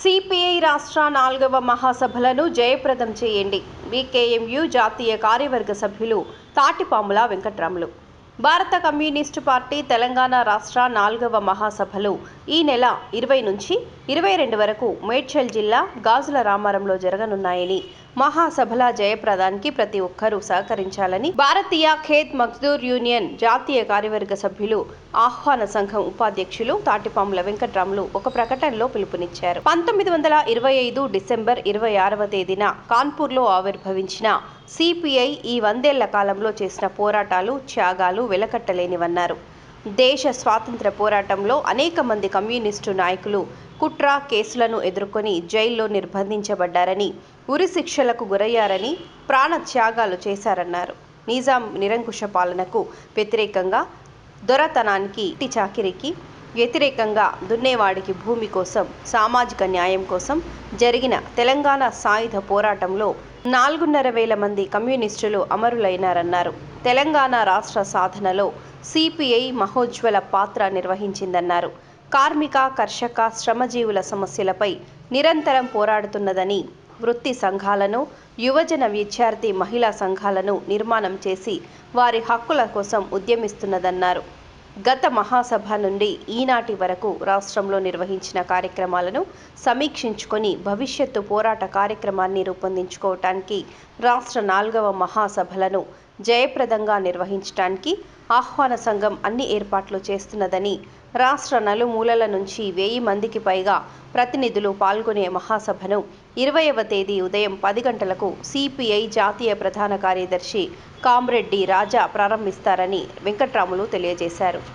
CPI రాష్ట్ర నాలుగవ మహాసభలను జయప్రదం చేయండి. వికేఎంయు జాతీయ కార్యవర్గ సభ్యులు తాటిపాముల వెంకట్రాములు. భారత కమ్యూనిస్టు పార్టీ తెలంగాణ రాష్ట్ర నాలుగవ మహాసభలు ఈ నెల ఇరవై నుంచి ఇరవై రెండు వరకు మేడ్చల్ జిల్లా గాజుల రామారంలో జరగనున్నాయని మహాసభల జయప్రదానికి ప్రతి ఒక్కరూ సహకరించాలని భారతీయ ఖేత్ మజ్దూర్ యూనియన్ జాతీయ కార్యవర్గ సభ్యులు ఆహ్వాన సంఘం ఉపాధ్యక్షులు తాటిపాముల వెంకట్రాములు ఒక ప్రకటనలో పిలుపునిచ్చారు. పంతొమ్మిది వందల ఇరవై ఐదు డిసెంబర్ ఇరవై ఆరవ తేదీన కాన్పూర్లో ఆవిర్భవించిన సిపిఐ ఈ వందేళ్ళ కాలంలో చేసిన పోరాటాలు త్యాగాలు వెలకట్టలేనివన్నారు. దేశ స్వాతంత్ర పోరాటంలో అనేక మంది కమ్యూనిస్టు నాయకులు కుట్ర కేసులను ఎదుర్కొని జైల్లో నిర్బంధించబడ్డారని ఉరి శిక్షలకు గురయ్యారని ప్రాణ త్యాగాలు చేశారన్నారు. నిజాం నిరంకుశ పాలనకు వ్యతిరేకంగా దొరతనానికి ఇట్టి చాకిరికి వ్యతిరేకంగా దున్నేవాడికి భూమి కోసం సామాజిక న్యాయం కోసం జరిగిన తెలంగాణ సాయుధ పోరాటంలో నాలుగున్నర వేల మంది కమ్యూనిస్టులు అమరులైనారన్నారు. తెలంగాణ రాష్ట్ర సాధనలో సిపిఐ మహోజ్వల పాత్ర నిర్వహించిందన్నారు. కార్మిక కర్షక శ్రమజీవుల సమస్యలపై నిరంతరం పోరాడుతున్నదని వృత్తి సంఘాలను యువజన విద్యార్థి మహిళా సంఘాలను నిర్మాణం చేసి వారి హక్కుల కోసం ఉద్యమిస్తున్నదన్నారు. గత మహాసభ నుండి ఈనాటి వరకు రాష్ట్రంలో నిర్వహించిన కార్యక్రమాలను సమీక్షించుకొని భవిష్యత్తు పోరాట కార్యక్రమాన్ని రూపొందించుకోవటానికి రాష్ట్ర నాలుగవ మహాసభలను జయప్రదంగా నిర్వహించడానికి ఆహ్వాన సంఘం అన్ని ఏర్పాట్లు చేస్తున్నదని రాష్ట్ర నలుమూలల నుంచి వెయ్యి మందికి పైగా ప్రతినిధులు పాల్గొనే మహాసభను ఇరవైవ తేదీ ఉదయం పది గంటలకు సిపిఐ జాతీయ ప్రధాన కార్యదర్శి కామ్రెడ్డి రాజా ప్రారంభిస్తారని వెంకట్రాములు తెలియజేశారు.